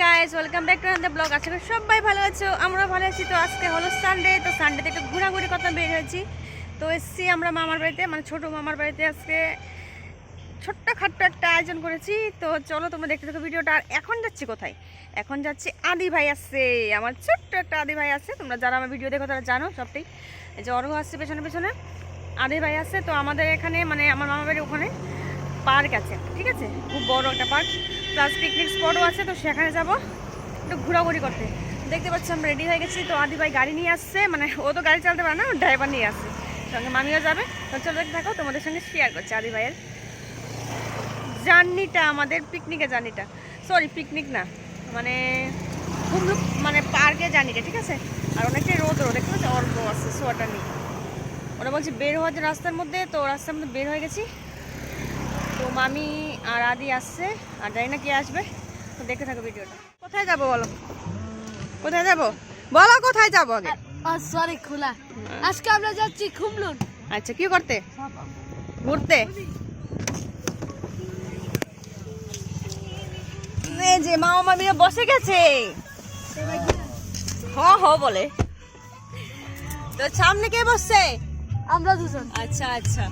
Guys welcome back to another vlog করি সবাই ভালো আছো আমরা ভালো আছি। তো আজকে হলো সানডে তো সানডেতে একটু ঘোরাঘুরি কথা বের হয়েছি। তো এসছি আমরা মামার বাড়িতে মানে ছোট মামার বাড়িতে আজকে ছোট্ট খাট্ট একটা আয়োজন করেছি। তো চলো তোমরা দেখতে থাকো ভিডিওটা। আর এখন যাচ্ছি কোথায়? এখন যাচ্ছি আদি ভাই আসছে আমার ছোট্ট একটা আদি ভাই আছে। তোমরা যারা আমার ভিডিও দেখো তারা জানো সবটাই। যে অর্ঘ আসছে পেছনে পেছনে। আদি ভাই আছে, তো আমাদের এখানে মানে আমার মামার বাড়ির ওখানে। পার্ক আছে, ঠিক আছে? খুব বড় একটা পার্ক। প্লাস পিকনিক স্পটও আছে, তো সেখানে যাব। একটু ঘোরাঘুরি করতে। দেখতে পাচ্ছি, আমরা রেডি হয়ে গেছি। তো আদি ভাই গাড়ি নিয়ে আসছে। মানে ও তো গাড়ি চালাতে পারে না ড্রাইভার নিয়ে আসছে। সঙ্গে মামিও যাবে। তো চলো দেখতে থাকো, তোমাদের সঙ্গে শেয়ার করছে আদি ভাইয়ের জার্নিটা আমাদের পিকনিকের জার্নিটা সরি পিকনিক না। মানে হুমলুক মানে পার্কে জার্নিটা ঠিক আছে? আর অনেকটাই রোদ রোদ। দেখতে পাচ্ছি, অল্প আছে সোয়াটার নিয়ে। ওরা বলছে বের হওয়ার রাস্তার মধ্যে, তো রাস্তার মধ্যে বের হয়ে গেছি। মামি আর আদি আসছে আর জানি না কে আসবে তো দেখতে থাকো ভিডিওটা। কোথায় যাব বলো? কোথায় যাব? বলো কোথায় যাব? আগে সরি খোলা। আজকে আমরা যাচ্ছি খুমলুন। আচ্ছা কি করতে? ঘুরতে? যে মা মামি বসে গেছে। হ হ বলে। তো সামনে কে বসছে? আমরা দুজন। আচ্ছা আচ্ছা।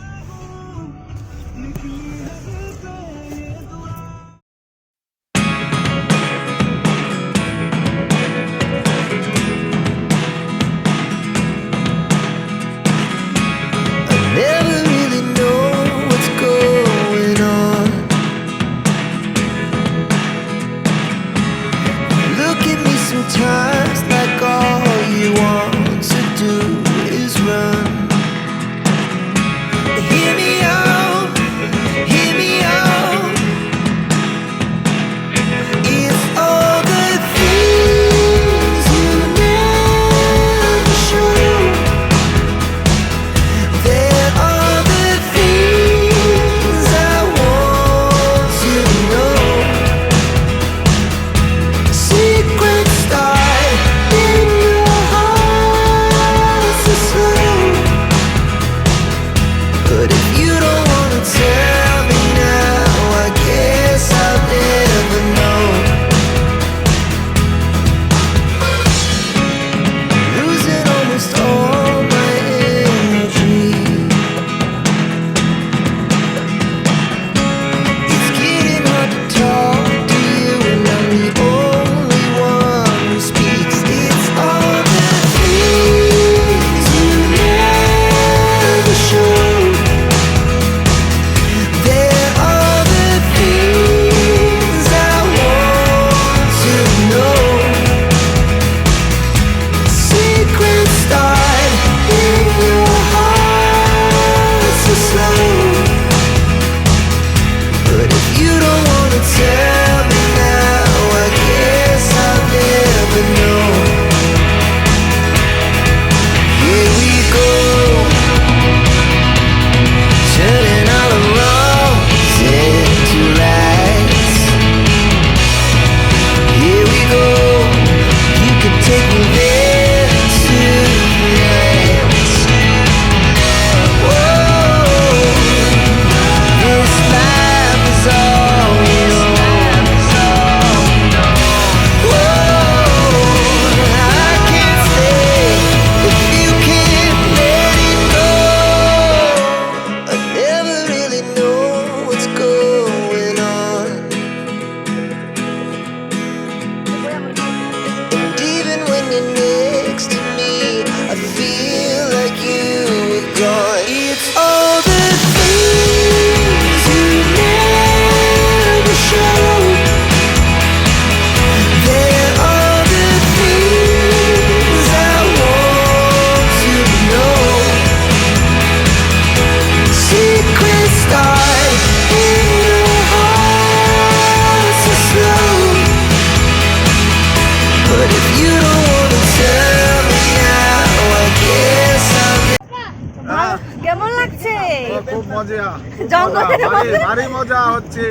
মজা। জঙ্গলের ভারী মধ্যে- ভারী মজা হচ্ছে।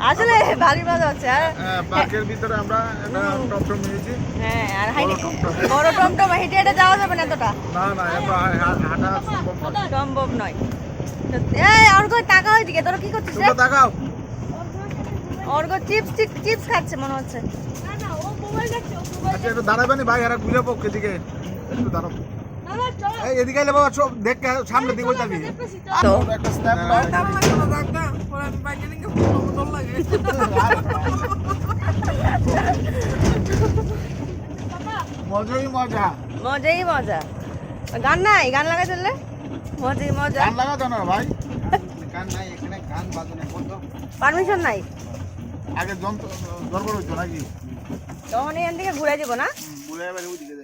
আসলে ভারী মজা হচ্ছে আর হ্যাঁ, পার্কের ভিতরে আমরা একটা টপটপ নিয়েছি। হ্যাঁ আর হাইটে বড় টমটম। হেঁটে হেঁটে যাওয়া যাবে না এতটা? না না এত হাঁটা সম্ভব নয়। সম্ভব নয়। তো- এই আর কই টাকা ওইদিকে তোরা কি করছিস? তোমরা তাকাও। অর্ঘ চিপস চিপস খাচ্ছে মনে হচ্ছে। না না ও মোবাইল দেখছে ও মোবাইল আচ্ছা একটু দাঁড়াবে না? ভাই এরা ঘুরে পক্ষে দিকে একটু এই এদিকে এলে বাবা সব দেখ সামনে দিকে যাবি তো একটা স্ন্যাপ মজাই মজা। মজাই মজা। গান নাই? গান লাগা চললে মজাই মজা। গান লাগাতো না ভাই। গান নাই এখানে গান বাজনে বন্ধ। পারমিশন নাই? আগে যন্ত্র গড়বড় হইতো নাকি? তখন এখান থেকে ঘুরে দিব না? ঘুরে এবার ওইদিকে